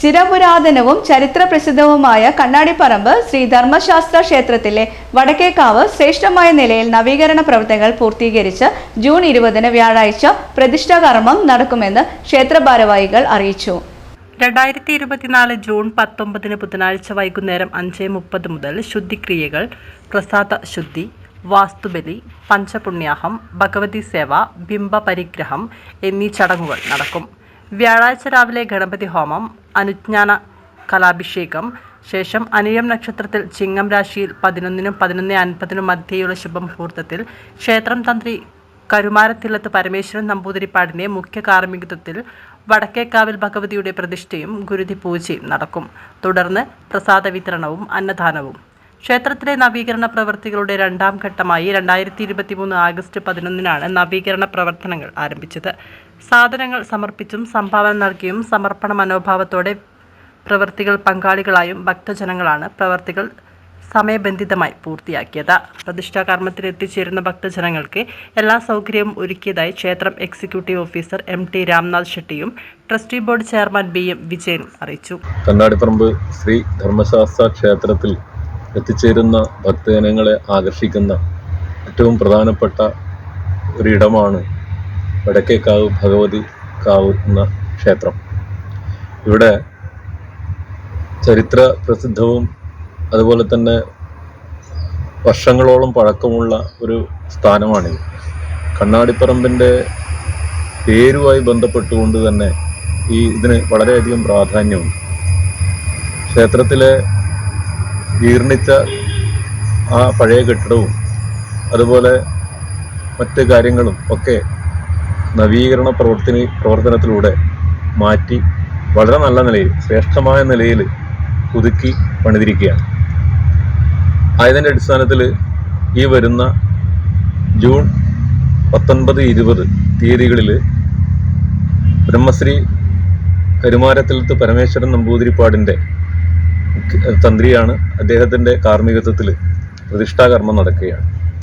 ചിരപുരാതനവും ചരിത്ര പ്രസിദ്ധവുമായ കണ്ണാടിപ്പറമ്പ് ശ്രീ ധർമ്മശാസ്ത്ര ക്ഷേത്രത്തിലെ വടക്കേക്കാവ് ശ്രേഷ്ഠമായ നിലയിൽ നവീകരണ പ്രവർത്തനങ്ങൾ പൂർത്തീകരിച്ച് ജൂൺ ഇരുപതിന് വ്യാഴാഴ്ച പ്രതിഷ്ഠാകർമ്മം നടക്കുമെന്ന് ക്ഷേത്ര ഭാരവാഹികൾ അറിയിച്ചു. രണ്ടായിരത്തി ഇരുപത്തിനാല് ജൂൺ പത്തൊമ്പതിന് ബുധനാഴ്ച വൈകുന്നേരം അഞ്ച് മുപ്പത് മുതൽ ശുദ്ധിക്രിയകൾ പ്രസാദ ശുദ്ധി വാസ്തുബലി പഞ്ചപുണ്യാഹം ഭഗവതി സേവ ബിംബ പരിഗ്രഹം എന്നീ ചടങ്ങുകൾ നടക്കും. വ്യാഴാഴ്ച രാവിലെ ഗണപതി ഹോമം അനുജ്ഞാന കലാഭിഷേകം. ശേഷം അനിയം നക്ഷത്രത്തിൽ ചിങ്ങം രാശിയിൽ പതിനൊന്നിനും പതിനൊന്ന് അൻപതിനും മധ്യയുള്ള ശുഭമുഹൂർത്തത്തിൽ. ക്ഷേത്രം തന്ത്രി കരുമാരത്തില്ലത്ത് പരമേശ്വരൻ നമ്പൂതിരിപ്പാടിന്റെ മുഖ്യ കാർമ്മികത്വത്തിൽ വടക്കേക്കാവിൽ ഭഗവതിയുടെ പ്രതിഷ്ഠയും ഗുരുതി പൂജയും നടക്കും. തുടർന്ന് പ്രസാദ വിതരണവും അന്നദാനവും. ക്ഷേത്രത്തിലെ നവീകരണ പ്രവൃത്തികളുടെ രണ്ടാം ഘട്ടമായി രണ്ടായിരത്തി ഇരുപത്തി മൂന്ന് ആഗസ്റ്റ് പതിനൊന്നിനാണ് നവീകരണ പ്രവർത്തനങ്ങൾ ആരംഭിച്ചത്. സാധനങ്ങൾ സമർപ്പിച്ചും സംഭാവന നൽകിയും സമർപ്പണ മനോഭാവത്തോടെ പ്രവൃത്തികൾ പങ്കാളികളായും ഭക്തജനങ്ങളാണ് പ്രവൃത്തികൾ സമയബന്ധിതമായി പൂർത്തിയാക്കിയത്. പ്രതിഷ്ഠാ കർമ്മത്തിൽ എത്തിച്ചേരുന്ന ഭക്തജനങ്ങൾക്ക് എല്ലാ സൗകര്യവും ഒരുക്കിയതായി ക്ഷേത്രം executive officer M T Ramnath ഷെട്ടിയും trustee board chairman B M വിജയനും അറിയിച്ചു. കണ്ണാടിപ്പറമ്പ് ശ്രീ ധർമ്മശാസ്ത്ര ക്ഷേത്രത്തിൽ എത്തിച്ചേരുന്ന ഭക്തജനങ്ങളെ ആകർഷിക്കുന്ന ഏറ്റവും പ്രധാനപ്പെട്ട ഒരിടമാണ് വടക്കേക്കാവ് ഭഗവതി കാവ് എന്ന ക്ഷേത്രം. ഇവിടെ ചരിത്ര പ്രസിദ്ധവും അതുപോലെ തന്നെ വർഷങ്ങളോളം പഴക്കമുള്ള ഒരു സ്ഥാനമാണിത്. കണ്ണാടിപ്പറമ്പിന്റെ പേരുമായി ബന്ധപ്പെട്ടുകൊണ്ട് തന്നെ ഈ ഇതിന് വളരെയധികം പ്രാധാന്യമുണ്ട്. ക്ഷേത്രത്തിലെ ജീർണിച്ച ആ പഴയ കെട്ടിടവും അതുപോലെ മറ്റ് കാര്യങ്ങളും ഒക്കെ നവീകരണ പ്രവർത്തന പ്രവർത്തനത്തിലൂടെ മാറ്റി വളരെ നല്ല നിലയിൽ ശ്രേഷ്ഠമായ നിലയിൽ പുതുക്കി പണിതിരിക്കുകയാണ്. ആയതിന്റെ അടിസ്ഥാനത്തിൽ ഈ വരുന്ന ജൂൺ പത്തൊൻപത് ഇരുപത് തീയതികളിൽ ബ്രഹ്മശ്രീ കരുമാരത്തിലത്ത് പരമേശ്വരൻ നമ്പൂതിരിപ്പാടിന്റെ തന്ത്രിയാണ്. അദ്ദേഹത്തിന്റെ കാർമ്മികത്വത്തിൽ പ്രതിഷ്ഠാകർമ്മം നടക്കുകയാണ്.